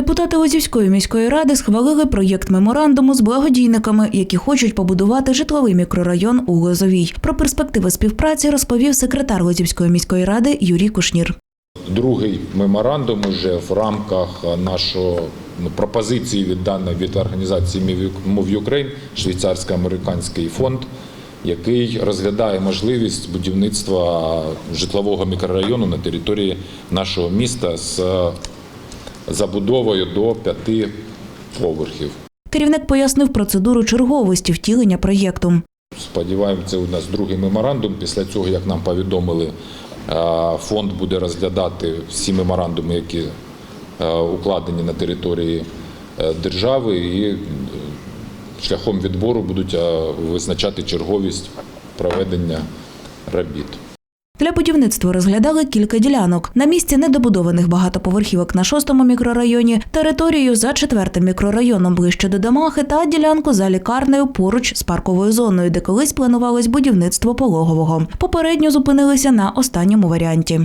Депутати Лозівської міської ради схвалили проєкт меморандуму з благодійниками, які хочуть побудувати житловий мікрорайон у Лозовій. Про перспективи співпраці розповів секретар Лозівської міської ради Юрій Кушнір. Другий меморандум уже в рамках нашого ну, пропозиції від даної від організації Move Ukraine, швейцарсько-американський фонд, який розглядає можливість будівництва житлового мікрорайону на території нашого міста з забудовою до п'яти поверхів. Керівник пояснив процедуру черговості втілення проєкту. Сподіваємося, це у нас другий меморандум. Після цього, як нам повідомили, е, фонд буде розглядати всі меморандуми, які е, укладені на території е, держави, і шляхом відбору будуть визначати черговість проведення робіт. Для будівництва розглядали кілька ділянок. На місці недобудованих багатоповерхівок на шостому мікрорайоні, територію за четвертим мікрорайоном ближче до Дамахи та ділянку за лікарнею поруч з парковою зоною, де колись планувалось будівництво пологового. Попередньо зупинилися на останньому варіанті.